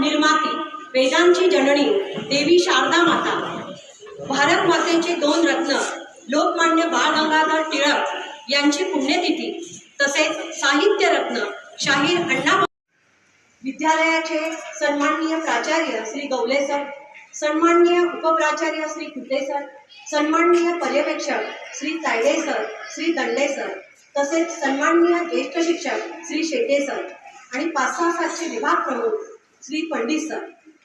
निर्माती वेदांची जननी देवी शारदा माता. भारत मातेचे दोन रत्न लोकमान्य बाळ गंगाधर टिळक यांची पुण्यतिथी तसेच साहित्य रत्न शाहीर अण्णा विद्यालयाचे सन्माननीय प्राचार्य श्री गवले सर सन्माननीय उपप्राचार्य श्री कुटे सर सन्माननीय पर्यवेक्षक श्री तायडे सर श्री दंडे सर तसेच सन्माननीय ज्येष्ठ शिक्षक श्री शेटे सर आणि पाच सहा सातचे विभाग प्रमुख श्री पंडित सर.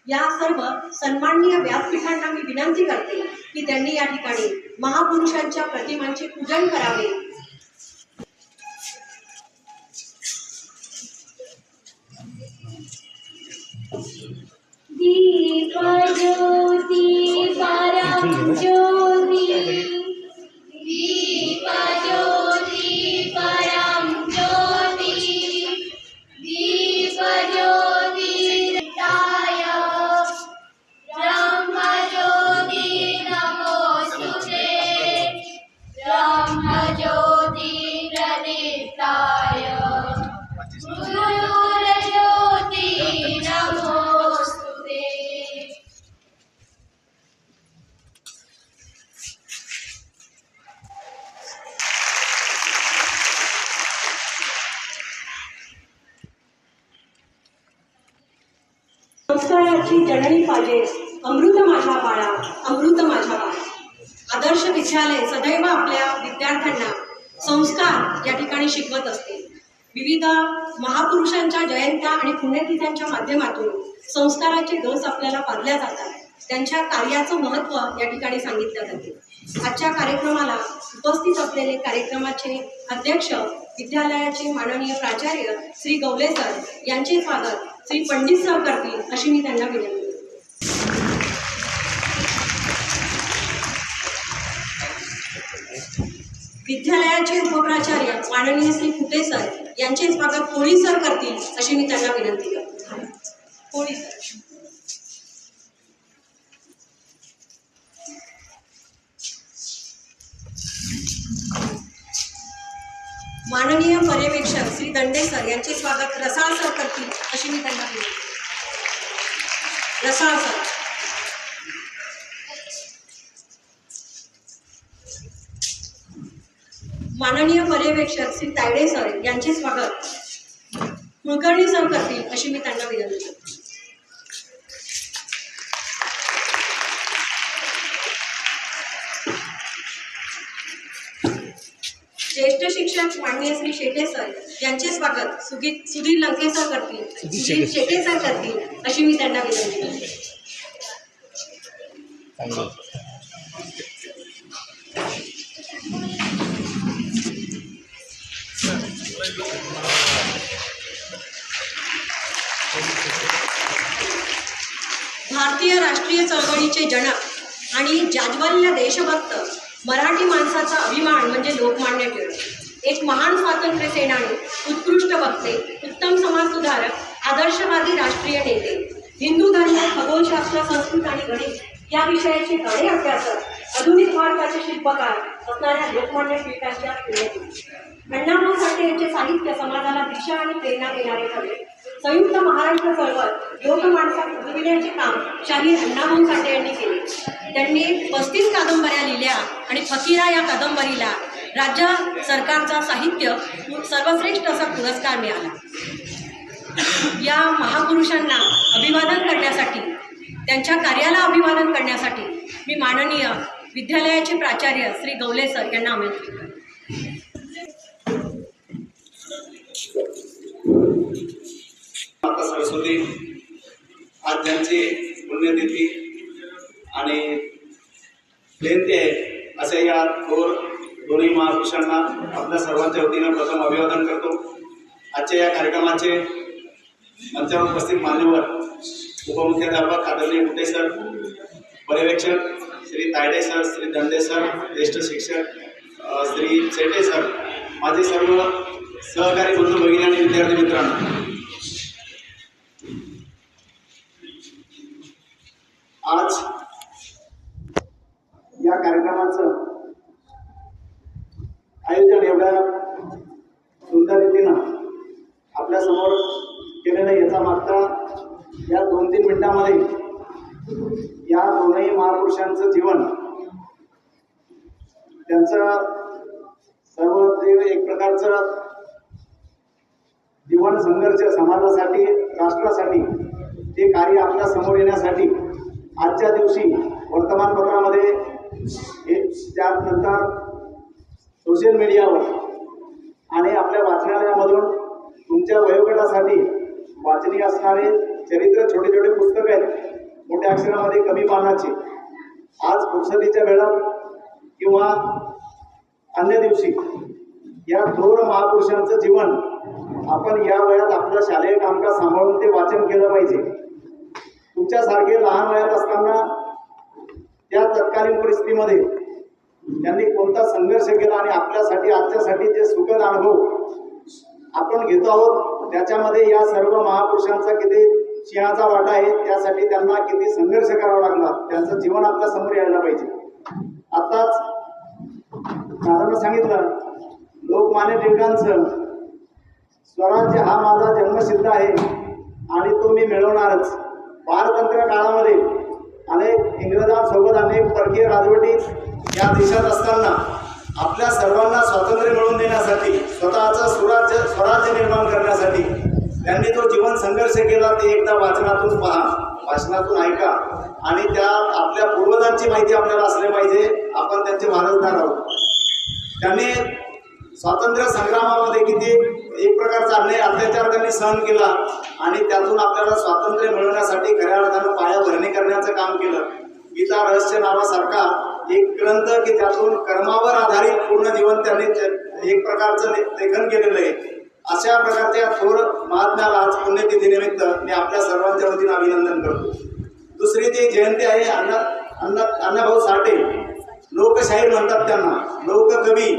या सर्व सन्माननीय व्यासपीठांना मी विनंती करते की त्यांनी या ठिकाणी महापुरुषांच्या प्रतिमांचे पूजन करावे. जननी अमृत माझा बाळा अमृत माझा बाळा. आदर्श विद्यालय सदैव आपल्या विद्यार्थ्यांना संस्कार या ठिकाणी शिकवत असते. विविध महापुरुषांच्या जयंत्या आणि पुण्यतिथ्यांच्या माध्यमातून संस्काराचे डोस आपल्याला पाडल्या जातात. त्यांच्या कार्याचं महत्त्व या ठिकाणी सांगितलं जाते. आजच्या कार्यक्रमाला उपस्थित असलेले कार्यक्रमाचे अध्यक्ष विद्यालयाचे माननीय प्राचार्य श्री गवले सर यांचे स्वागत श्री पंडित सर करतील अशी मी त्यांना विनंती करते. विद्यालयाचे उपप्राचार्य माननीय श्री फुटे सर यांचे स्वागत कोळी सर करतील अशी मी त्यांना विनंती करते. कोळी सर. माननीय पर्यवेक्षक श्री दंडे सर यांचे स्वागत रसाळ सर करतील अशी मी त्यांना विनंती रसाळ सर. माननीय पर्यवेक्षक श्री तायडे सर यांचे स्वागत. कुलकर्णी सर करतील अशी मी त्यांना विनंती करते. ज्येष्ठ शिक्षक माननीय श्री शेटे सर यांचे स्वागत. सुगी सुधीर लंके सर करतील. सुधीर शेटे सर. करतील अशी मी त्यांना विनंती करते. भारतीय राष्ट्रीय चळवळीचे जनक आणि जाज्वल्य देशभक्त मराठी माणसाचा अभिमान म्हणजे लोकमान्य टिळक. एक महान स्वातंत्र्य सेनानी उत्कृष्ट वक्ते उत्तम समाज सुधारक आदर्शवादी राष्ट्रीय नेते हिंदू धर्म खगोलशास्त्र संस्कृत आणि गणित या विषयाचे गणे अभ्यासक आधुनिक भारताचे शिल्पकार असणाऱ्या लोकमान्य टिळकांच्या पुण्यतिथी अण्णाभाऊ साठे यांचे साहित्य समाजाला दिशा आणि प्रेरणा देणारे ठरले. संयुक्त महाराष्ट्र चळवळ लोक माणसात उजविण्याचे काम शाहीर अण्णाभाऊ साठे यांनी केले. त्यांनी पस्तीस कादंबऱ्या लिहिल्या आणि फकीरा या कादंबरीला राज्य सरकारचा साहित्य सर्वश्रेष्ठ असा पुरस्कार मिळाला. या महापुरुषांना अभिवादन करण्यासाठी त्यांच्या कार्याला अभिवादन करण्यासाठी मी माननीय विद्यालयाचे प्राचार्य श्री गवले सर यांना आमंत्रित माता सरस्वती आज त्यांची पुण्यतिथी आणि जयंती आहे असे या थोर दोन्ही महापुरुषांना आपल्या सर्वांच्या वतीनं प्रथम अभिवादन करतो. आजच्या या कार्यक्रमाचे मंचावर उपस्थित मान्यवर उपमुख्याध्यापक आदरणीय कुटे सर पर्यवेक्षक श्री तायडे सर श्री दंडे सर ज्येष्ठ शिक्षक श्री चेटे सर माझे सर्व सहकारी बंधू भगिनी आणि विद्यार्थी मित्रांनो. आज या कार्यक्रमाचं आयोजन एवढ्या सुंदर रीतीनं आपल्यासमोर केलेलं याचा मागचा या दोन दोन तीन मिनिटामध्ये या दोनही महापुरुषांचं जीवन त्यांचं सर्व जे एक प्रकारचं जीवन संघर्ष समाजासाठी राष्ट्रासाठी ते कार्य आपल्यासमोर येण्यासाठी आजच्या दिवशी वर्तमानपत्रामध्ये हे त्यानंतर सोशल मीडियावर आणि आपल्या वाचनालयामधून तुमच्या वयोगटासाठी वाचनी असणारे चरित्र छोटे छोटे पुस्तक आहेत. मोठ्या अक्षरामध्ये कमी पानाचे. आज फुरसतीच्या वेळा किंवा अन्य दिवशी या थोर महापुरुषांचं जीवन आपण या वयात आपलं शालेय कामकाज सांभाळून ते वाचन केलं पाहिजे. तुमच्यासारखे लहान वयात असताना त्या तत्कालीन परिस्थितीमध्ये त्यांनी कोणता संघर्ष केला आणि आपल्यासाठी आजच्यासाठी जे सुखद अनुभव आपण घेतो आहोत त्याच्यामध्ये या सर्व महापुरुषांचा किती सिंहाचा वाटा आहे त्यासाठी त्यांना किती संघर्ष करावा लागला त्यांचं जीवन आपल्यासमोर यायला पाहिजे. आताच दादानं सांगितलं लोकमान्य टिळकांचं स्वराज्य हा माझा जन्मसिद्ध आहे आणि तो मी मिळवणारच. पारतंत्र काळामध्ये अनेक इंग्रजांसोबत अनेक परकीय राजवटी या देशात असताना आपल्या सर्वांना स्वातंत्र्य मिळवून देण्यासाठी स्वतःचं स्वराज्य स्वराज्य निर्माण करण्यासाठी त्यांनी जो जीवन संघर्ष केला ते एकदा वाचनातून पहा. वाचनातून ऐका. आणि त्या आपल्या पूर्वजांची माहिती आपल्याला असली पाहिजे. आपण त्यांचे वारसदार आहोत. त्यांनी स्वातंत्र्य संग्रामामध्ये किती एक प्रकारचा अन्याय अत्याचार त्यांनी सहन केला. आणि त्यातून आपल्याला स्वातंत्र्य मिळवण्यासाठी खऱ्या अर्थानं पायाभरणी करण्याचं काम केलं. गीता रहस्य नावासारखा एक ग्रंथ की त्यातून कर्मावर आधारित पूर्ण जीवन त्यांनी एक प्रकारचं लेखन केलेलं आहे. अशा प्रकारच्या थोर महात्म्याला आज पुण्यतिथीनिमित्त मी आपल्या सर्वांच्या वतीनं अभिनंदन करतो. दुसरी ती जयंती आहे अण्णा अण्णा अण्णाभाऊ साठे लोकशाहीर म्हणतात त्यांना लोककवी.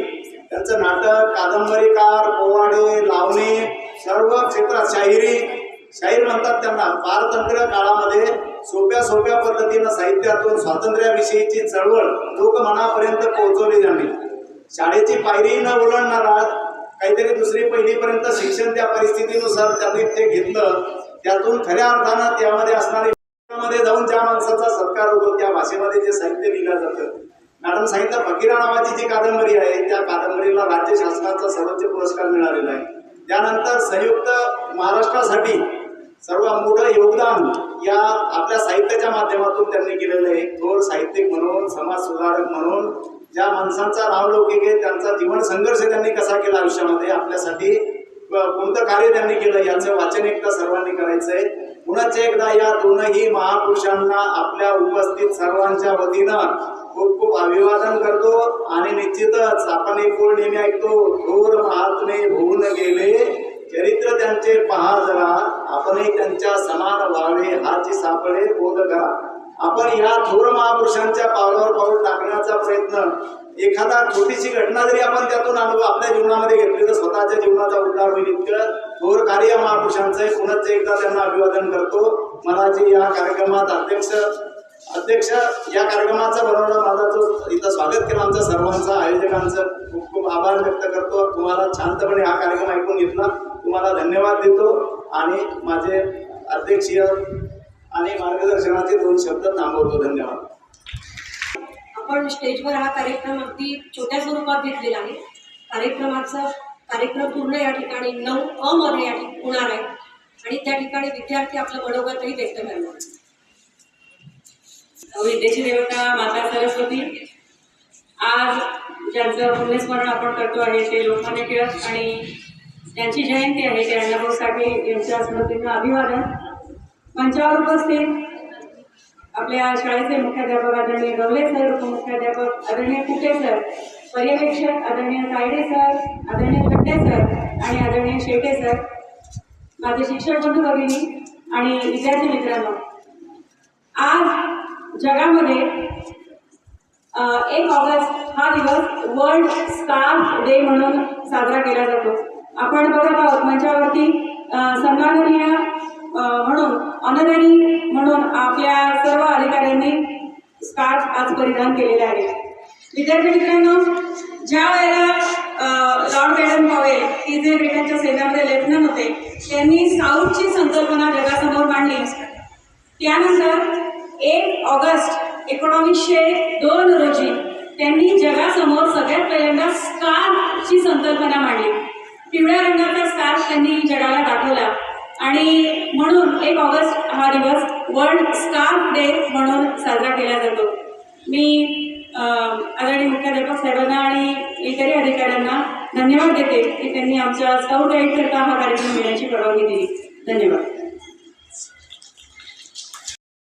त्यांचं नाटक कादंबरीकार पोवाडे लावणी सर्व क्षेत्रात शाहिरी. शाहीर म्हणतात त्यांना पारतंत्र्य काळामध्ये सोप्या सोप्या पद्धतीनं साहित्यातून स्वातंत्र्याविषयीची चळवळ लोकमनापर्यंत पोहोचवली जाणे. शाळेची पायरी न ओलांडणारा काहीतरी दुसरी पहिलीपर्यंत शिक्षण त्या परिस्थितीनुसार त्यांनी ते घेतलं. त्यातून खऱ्या अर्थानं त्यामध्ये असणारे मध्ये जाऊन ज्या माणसाचा सत्कार होतो त्या भाषेमध्ये जे साहित्य लिहिलं जातं. मॅडम सांगितलं फकीरा नावाची जी कादंबरी आहे त्या कादंबरीला राज्य शासनाचा सर्वोच्च पुरस्कार मिळालेला आहे. त्यानंतर संयुक्त महाराष्ट्रासाठी सर्व मोठं योगदान या आपल्या साहित्याच्या माध्यमातून त्यांनी केलेलं आहे. थोर साहित्यिक म्हणून समाज सुधारक म्हणून ज्या माणसांचा नावलौकिक आहे त्यांचा जीवन संघर्ष त्यांनी कसा केला आयुष्यामध्ये? आपल्यासाठी कोणतं कार्य त्यांनी केलं? याचं वाचन एकदा सर्वांनी करायचंय. पुनश्च एकदा या दोनही महापुरुषांना आपल्या उपस्थित सर्वांच्या वतीनं खूप खूप अभिवादन करतो. आणि निश्चितच आपण एक कोण नेहमी ऐकतो घोर महात्मे होऊन गेले चरित्र त्यांचे पहा जरा आपणही त्यांच्या समान व्हावे हाची सापडे बोध करा. आपण या थोर महापुरुषांच्या पावलावर पाऊल टाकण्याचा प्रयत्न एखादा छोटीशी घटना जरी आपण त्यातून अनुभव आपल्या जीवनामध्ये घेतली तर स्वतःच्या जीवनाचा उद्धार होईल इतकं थोर कार्य महापुरुषांचं आहे. एकदा त्यांना अभिवादन करतो. मला जे या कार्यक्रमात अध्यक्ष अध्यक्ष या कार्यक्रमाचा बनवला माझा जो इथं स्वागत केला आमचा सर्वांचा आयोजकांचं खूप खूप आभार व्यक्त करतो. तुम्हाला शांतपणे हा कार्यक्रम ऐकून घेतला. तुम्हाला धन्यवाद देतो. आणि माझे अध्यक्षीय आणि मार्गदर्शनाचे दोन शब्द थांबवतो धन्यवाद. आपण स्टेजवर हा कार्यक्रम अगदी छोट्या स्वरूपात घेतलेला आहे. कार्यक्रमाचा कार्यक्रम पूर्ण या ठिकाणी नऊ अ मध्ये या ठिकाणी होणार आहे. आणि त्या ठिकाणी विद्यार्थी आपलं मनोगतही व्यक्त करणार आहेत. विद्येची देवता माता सरस्वती. आज ज्यांचं पुण्यस्मरण आपण करतो आहे ते लोकमान्य टिळक आणि त्यांची जयंती आहे ते अण्णाभाऊ साठे यांच्या स्मृतींना अभिवादन. मंचावर उपस्थित. आपल्या शाळेचे मुख्याध्यापक आदरणीय गवले सर उपमुख्याध्यापक आदरणीय कुटे सर पर्यवेक्षक आदरणीय कायडे सर आदरणीय खड्डे सर आणि आदरणीय शेटे सर. माझे शिक्षक बंधू भगिनी आणि विद्यार्थी मित्रांनो आज जगामध्ये एक ऑगस्ट हा दिवस वर्ल्ड स्कार्फ डे म्हणून साजरा केला जातो. आपण बघत आहोत मंचावरती अ, सन्माननीय म्हणून ऑनररी म्हणून आपल्या सर्व अधिकाऱ्यांनी स्कार्फ आज परिधान केलेले आहे. विद्यार्थी मित्रांनो ज्या वेळेला लॉर्ड मॅडम पॉवेल की जे ब्रिटनच्या सैन्यामध्ये लेफ्टनंट होते त्यांनी साऊथची संकल्पना जगासमोर मांडली. त्यानंतर एक ऑगस्ट एकोणावीसशे दोन रोजी त्यांनी जगासमोर सगळ्यात पहिल्यांदा स्कार्फची संकल्पना मांडली. पिवळ्या रंगाचा स्कार्फ त्यांनी जगाला दाखवला. आणि म्हणून एक ऑगस्ट हा दिवस वर्ल्ड स्कार्फ डे म्हणून साजरा केला जातो. मी आदरणीय मुख्याध्यापक साहेबांना आणि इतरही अधिकाऱ्यांना धन्यवाद देते की त्यांनी आमच्या स्काउट गाईड करता हा कार्यक्रम घेण्याची परवानगी दिली. धन्यवाद.